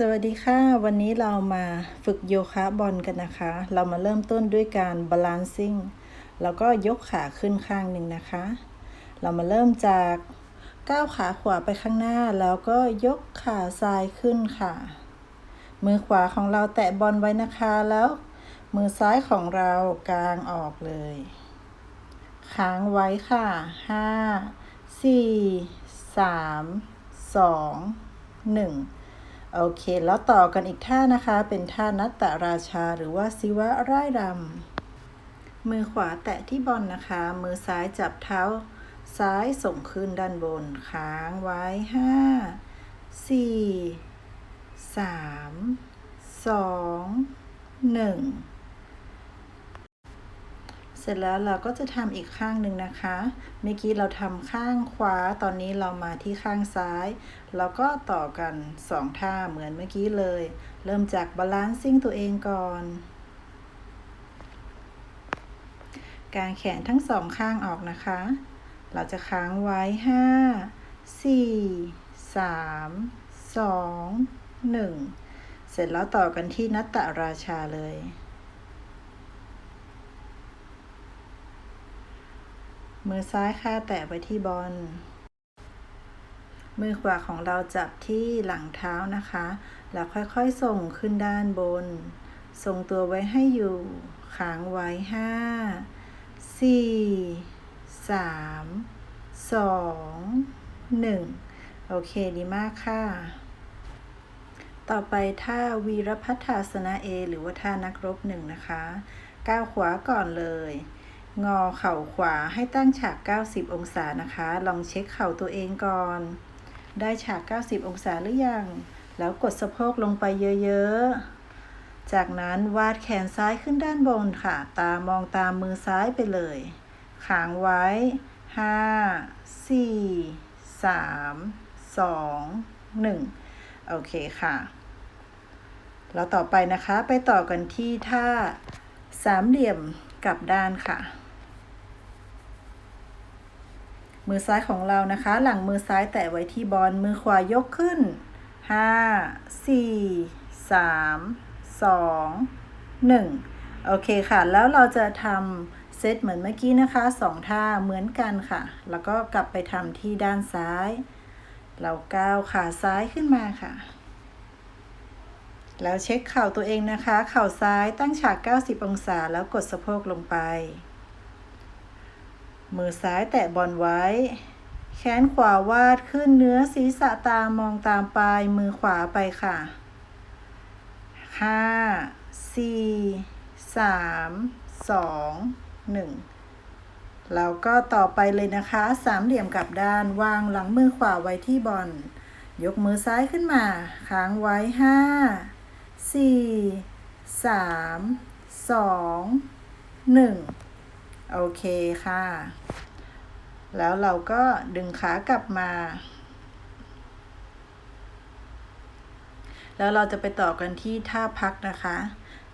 สวัสดีค่ะ วันนี้เรามาฝึกโยคะบอลกันนะคะ เรามาเริ่มต้นด้วยการ balancing แล้วก็ยกขาขึ้นข้างหนึ่งนะคะ เรามาเริ่มจากก้าวขาขวาไปข้างหน้า แล้วก็ยกขาซ้ายขึ้นค่ะ มือขวาของเราแตะบอลไว้นะคะ แล้ว มือซ้ายของเรากางออกเลย ค้างไว้ค่ะห้าสี่สามสองหนึ่ง โอเค แล้วต่อกันอีกท่านะคะ เป็นท่านัตตราชาหรือว่าศิวะร่ายรำ มือขวาแตะที่บอลนะคะ มือซ้ายจับเท้า ซ้ายส่งขึ้นด้านบน ค้างไว้ห้าสี่สามสองหนึ่ง สร็จแล้วเราก็จะทำอีกข้างหนึ่งนะคะ เมื่อกี้เราทำข้างขวา ตอนนี้เรามาที่ข้างซ้าย แล้วก็ต่อกันสองท่าเหมือนเมื่อกี้เลย เริ่มจากบาลานซิ่งตัวเองก่อน กางแขนทั้งสองข้างออกนะคะ เราจะค้างไว้ห้าสี่สามสองหนึ่งเสร็จแล้วต่อกันที่นัตตราชาเลย มือซ้ายค่าแตะไปที่บอล มือขวาของเราจับที่หลังเท้านะคะ แล้วค่อยๆส่งขึ้นด้านบนทรงตัวไว้ให้อยู่ค้างไว้ห้าสี่สามสองหนึ่งโอเคดีมากค่ะ ต่อไปท่าวีรพัฒาสนะเอ หรือว่าท่านักรบหนึ่งนะคะ ก้าวขวาก่อนเลย งอเข่าขวาให้ตั้งฉาก 90 องศานะคะ ลองเช็คเข่าตัวเองก่อน ได้ฉาก 90 องศาหรือยัง แล้วกดสะโพกลงไปเยอะๆ จากนั้นวาดแขนซ้ายขึ้นด้านบนค่ะ ตามองตามมือซ้ายไปเลยค้างไว้ 5 4 3 2 1 โอเคค่ะ แล้วต่อไปนะคะไปต่อกันที่ท่าสามเหลี่ยมกลับด้านค่ะ มือซ้ายของเรานะคะ หลังมือซ้ายแตะไว้ที่บอลมือขวายกขึ้น 5 4 3 2 1 โอเคค่ะ แล้วเราจะทำเซตเหมือนเมื่อกี้นะคะสองท่าเหมือนกันค่ะ แล้วก็กลับไปทำที่ด้านซ้าย เราก้าวขาซ้ายขึ้นมาค่ะ แล้วเช็คเข่าตัวเองนะคะ เข่าซ้ายตั้งฉาก 90 องศาแล้วกดสะโพกลงไป มือซ้ายแตะบอลไว้ แขนขวาวาดขึ้นเนื้อศีรษะตามองตามปลายมือขวาไปค่ะห้าสี่สามสองหนึ่งแล้วก็ต่อไปเลยนะคะ สามเหลี่ยมกลับด้านวางหลังมือขวาไว้ที่บอล ยกมือซ้ายขึ้นมาค้างไว้ห้าสี่สามสองหนึ่ง โอเคค่ะ แล้วเราก็ดึงขากลับมา แล้วเราจะไปต่อกันที่ท่าพักนะคะ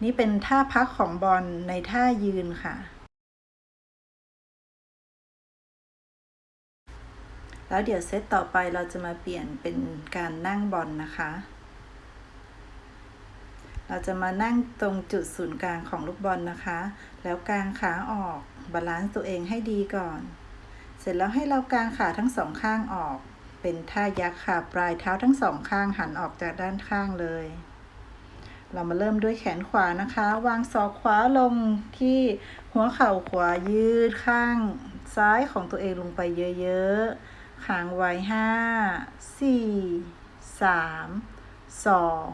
นี่เป็นท่าพักของบอลในท่ายืนค่ะ แล้วเดี๋ยวเซตต่อไปเราจะมาเปลี่ยนเป็นการนั่งบอลนะคะ เราจะมานั่งตรงจุดศูนย์กลางของลูกบอลนะคะ แล้วกางขาออก บาลานซ์ตัวเองให้ดีก่อน เสร็จแล้วให้เรากางขาทั้งสองข้างออก เป็นท่ายักษ์ค่ะปลายเท้าทั้งสองข้างหันออกจากด้านข้างเลย เรามาเริ่มด้วยแขนขวานะคะ วางศอกขวาลงที่หัวเข่าขวายืดข้างซ้ายของตัวเองลงไปเยอะๆค้างไว้ห้าสี่สามสอง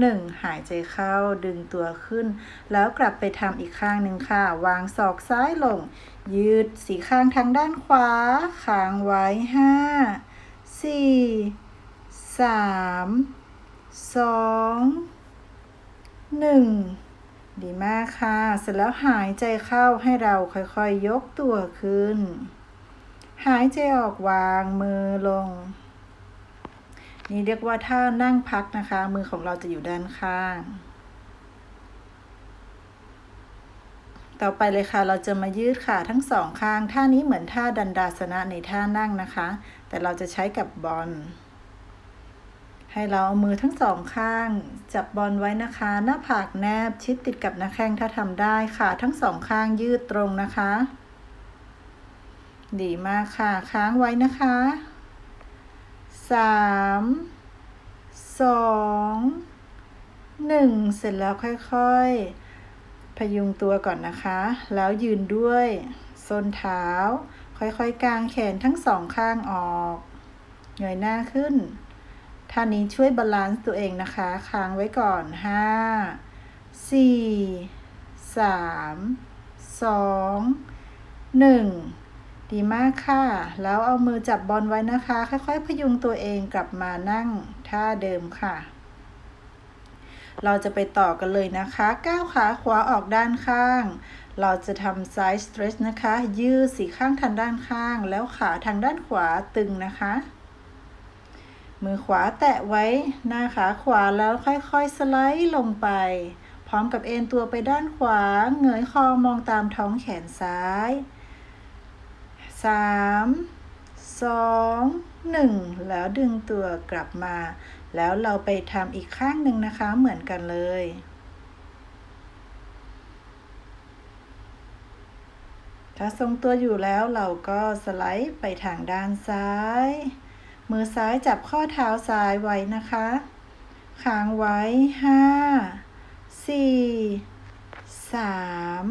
หนึ่งหายใจเข้าดึงตัวขึ้น แล้วกลับไปทำอีกข้างหนึ่งค่ะ วางศอกซ้ายลง ยืดสีข้างทางด้านขวาค้างไว้ห้าสี่สามสองหนึ่งดีมากค่ะ เสร็จแล้วหายใจเข้าให้เราค่อยๆยยกตัวขึ้น หายใจออกวางมือลง นี่เรียกว่าท่านั่งพักนะคะ มือของเราจะอยู่ด้านข้าง ต่อไปเลยค่ะ เราจะมายืดขาทั้งสองข้าง ท่านี้เหมือนท่าดันดาสนะในท่านั่งนะคะ แต่เราจะใช้กับบอล ให้เราเอามือทั้งสองข้าง จับบอลไว้นะคะ หน้าผากแนบชิดติดกับหน้าแข้งถ้าทำได้ขาทั้งสองข้างยืดตรงนะคะ ดีมากค่ะ ค้างไว้นะคะ สามสองหนึ่งเสร็จแล้วค่อยๆ พยุงตัวก่อนนะคะ แล้วยืนด้วยส้นเท้า ค่อยๆกางแขนทั้งสองข้างออกเงยหน้าขึ้นท่านี้ช่วยบาลานซ์ตัวเองนะคะ ค้างไว้ก่อนห้าสี่สามสองหนึ่ง ดีมากค่ะ แล้วเอามือจับบอลไว้นะคะ ค่อยๆ พยุงตัวเองกลับมานั่งท่าเดิมค่ะ เราจะไปต่อกันเลยนะคะก้าวขาขวาออกด้านข้าง เราจะทำ side stretch นะคะ ยืดสีข้างทางด้านข้าง แล้วขาทางด้านขวาตึงนะคะ มือขวาแตะไว้หน้าขาขวาแล้วค่อยๆ สไลด์ลงไป พร้อมกับเอ็นตัวไปด้านขวา เงยคอมองตามท้องแขนซ้าย สามสองหนึ่งแล้วดึงตัวกลับมา แล้วเราไปทำอีกข้างหนึ่งนะคะเหมือนกันเลยถ้าทรงตัวอยู่แล้วเราก็สไลด์ไปทางด้านซ้าย มือซ้ายจับข้อเท้าซ้ายไว้นะคะค้างไว้ห้าสี่สาม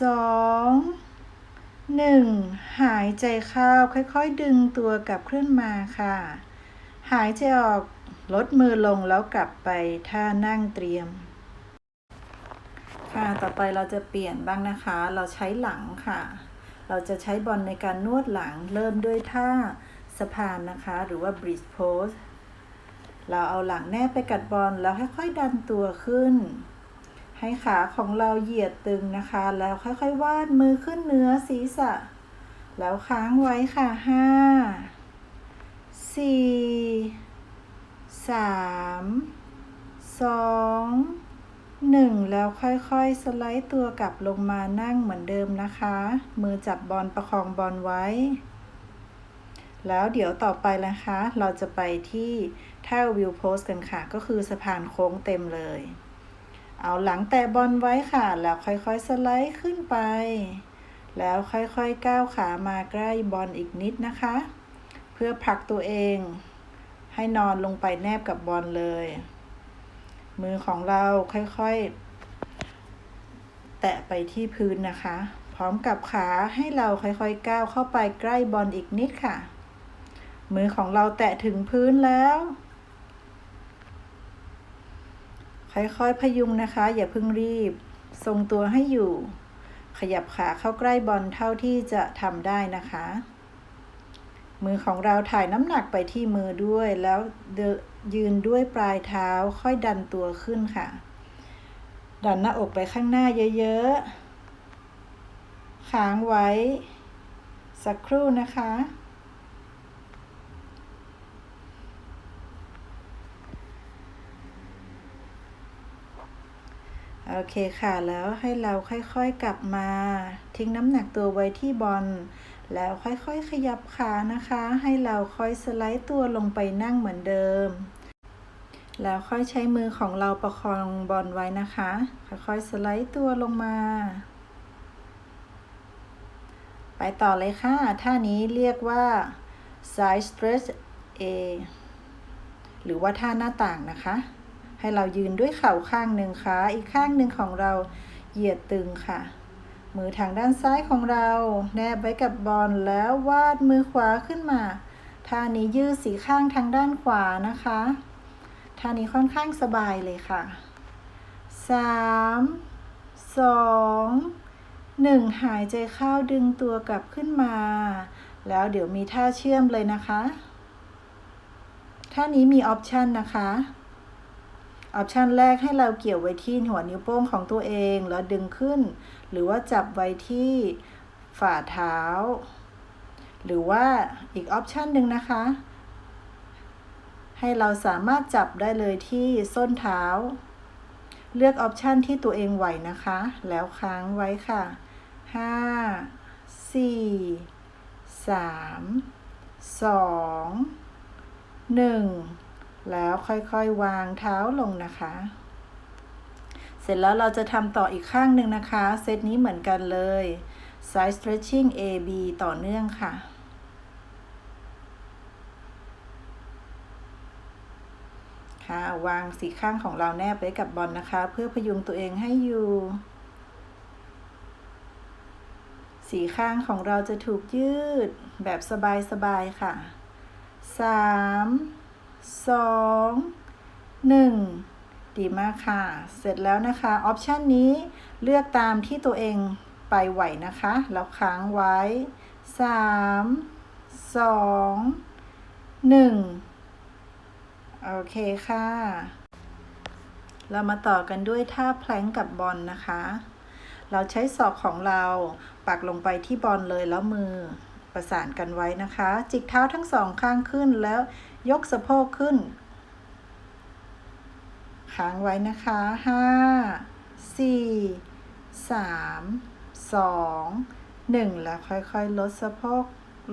สอง หนึ่งหายใจเข้าค่อยๆ ดึงตัวกลับขึ้นมาค่ะ หายใจออกลดมือลงแล้วกลับไปท่านั่งเตรียม ค่ะ ต่อไปเราจะเปลี่ยนบ้างนะคะ เราใช้หลังค่ะ เราจะใช้บอลในการนวดหลังเริ่มด้วยท่าสะพานนะคะ หรือว่า bridge pose เราเอาหลังแนบไปกัดบอลแล้วค่อยๆดันตัวขึ้น ให้ขาของเราเหยียดตึงนะคะ แล้วค่อยๆ วาดมือขึ้นเหนือศีรษะ แล้วค้างไว้ค่ะห้าสี่สามสองหนึ่งแล้วค่อยๆ สไลด์ตัวกลับลงมานั่งเหมือนเดิมนะคะ มือจับบอลประคองบอลไว้ แล้วเดี๋ยวต่อไปนะคะ เราจะไปที่ท่าวิวโพสกันค่ะ ก็คือสะพานโค้งเต็มเลย เอาหลังแตะบอลไว้ค่ะ แล้วค่อยๆสไลด์ขึ้นไป แล้วค่อยๆก้าวขามาใกล้บอลอีกนิดนะคะ เพื่อผลักตัวเอง ให้นอนลงไปแนบกับบอลเลย มือของเราค่อยๆ แตะไปที่พื้นนะคะ พร้อมกับขาให้เราค่อยๆก้าวเข้าไปใกล้บอลอีกนิดค่ะ มือของเราแตะถึงพื้นแล้ว ค่อยๆพยุงนะคะ อย่าเพิ่งรีบ ทรงตัวให้อยู่ ขยับขาเข้าใกล้บอลเท่าที่จะทำได้นะคะ มือของเราถ่ายน้ำหนักไปที่มือด้วย แล้วยืนด้วยปลายเท้าค่อยดันตัวขึ้นค่ะ ดันหน้าอกไปข้างหน้าเยอะๆ ค้างไว้ สักครู่นะคะ โอเคค่ะ แล้วให้เราค่อยๆกลับมา ทิ้งน้ำหนักตัวไว้ที่บอล แล้วค่อยๆขยับขานะคะ ให้เราค่อยสไลด์ตัวลงไปนั่งเหมือนเดิม แล้วค่อยใช้มือของเราประคองบอลไว้นะคะ ค่อยๆสไลด์ตัวลงมา ไปต่อเลยค่ะ ท่านี้เรียกว่า side stretch A หรือว่าท่าหน้าต่างนะคะ ให้เรายืนด้วยเข่าข้างหนึ่งขาอีกข้างหนึ่งของเราเหยียดตึงค่ะ มือทางด้านซ้ายของเรา แนบไว้กับบอลแล้ววาดมือขวาขึ้นมาท่านี้ยืดสีข้างทางด้านขวานะคะท่านี้ค่อนข้างสบายเลยค่ะสามสองหนึ่งหายใจเข้าดึงตัวกลับขึ้นมา แล้วเดี๋ยวมีท่าเชื่อมเลยนะคะ ท่านี้มีออปชันนะคะ ออปชันแรกให้เราเกี่ยวไว้ที่หัวนิ้วโป้งของตัวเอง แล้วดึงขึ้น หรือว่าจับไว้ที่ฝ่าเท้า หรือว่าอีกออปชันหนึ่งนะคะ ให้เราสามารถจับได้เลยที่ส้นเท้า เลือกออปชันที่ตัวเองไหวนะคะ แล้วค้างไว้ค่ะห้าสี่สามสองหนึ่ง แล้วค่อยๆวางเท้าลงนะคะ เสร็จแล้วเราจะทำต่ออีกข้างหนึ่งนะคะ เซตนี้เหมือนกันเลย side stretching A B ต่อเนื่องค่ะค่ะวางสีข้างของเราแนบไว้กับบอลนะคะ เพื่อพยุงตัวเองให้อยู่ สีข้างของเราจะถูกยืดแบบสบายๆค่ะสาม สองหนึ่งดีมากค่ะ เสร็จแล้วนะคะออปชันนี้เลือกตามที่ตัวเองไปไหวนะคะ แล้วค้างไว้สามสองหนึ่งโอเคค่ะ เรามาต่อกันด้วยท่าแพลงกับบอลนะคะ เราใช้ศอกของเราปักลงไปที่บอลเลยแล้วมือประสานกันไว้นะคะ จิกเท้าทั้งสองข้างขึ้นแล้ว ยกสะโพกขึ้นค้างไว้นะคะห้าสี่สามสองหนึ่งแล้วค่อยๆ ลดสะโพก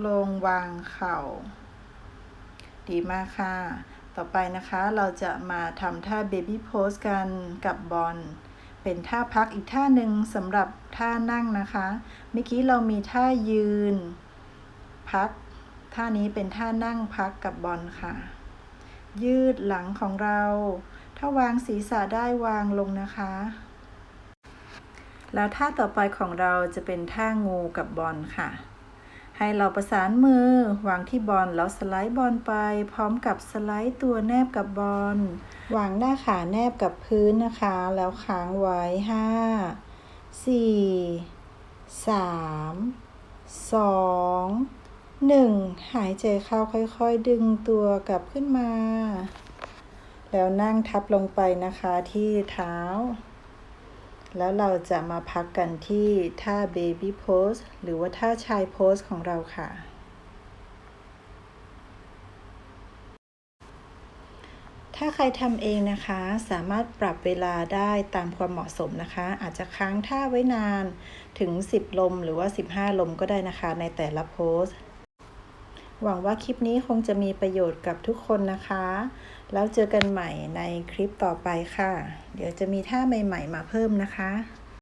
ลงวางเข่า ดีมากค่ะ ต่อไปนะคะเราจะมาทำท่า Baby Pose กันกับบอลเป็นท่าพักอีกท่าหนึ่งสำหรับท่านั่งนะคะ เมื่อกี้เรามีท่ายืน พัก ท่านี้เป็นท่านั่งพักกับบอลค่ะ ยืดหลังของเรา ถ้าวางศีรษะได้วางลงนะคะ แล้วท่าต่อไปของเราจะเป็นท่างูกับบอลค่ะ ให้เราประสานมือวางที่บอลแล้วสไลด์บอลไป พร้อมกับสไลด์ตัวแนบกับบอลวางหน้าขาแนบกับพื้นนะคะ แล้วค้างไว้ห้าสี่สามสอง หนึ่งหายใจเข้าค่อยๆ ดึงตัวกลับขึ้นมา แล้วนั่งทับลงไปนะคะที่เท้า แล้วเราจะมาพักกันที่ท่า baby pose หรือว่าท่าชาย pose ของเราค่ะ ถ้าใครทำเองนะคะ สามารถปรับเวลาได้ตามความเหมาะสมนะคะ อาจจะค้างท่าไว้นานถึง 10 ลมหรือว่า 15 ลมก็ได้นะคะในแต่ละโพส หวังว่าคลิปนี้คงจะมีประโยชน์กับทุกคนนะคะ แล้วเจอกันใหม่ในคลิปต่อไปค่ะ เดี๋ยวจะมีท่าใหม่ ๆ มาเพิ่มนะคะ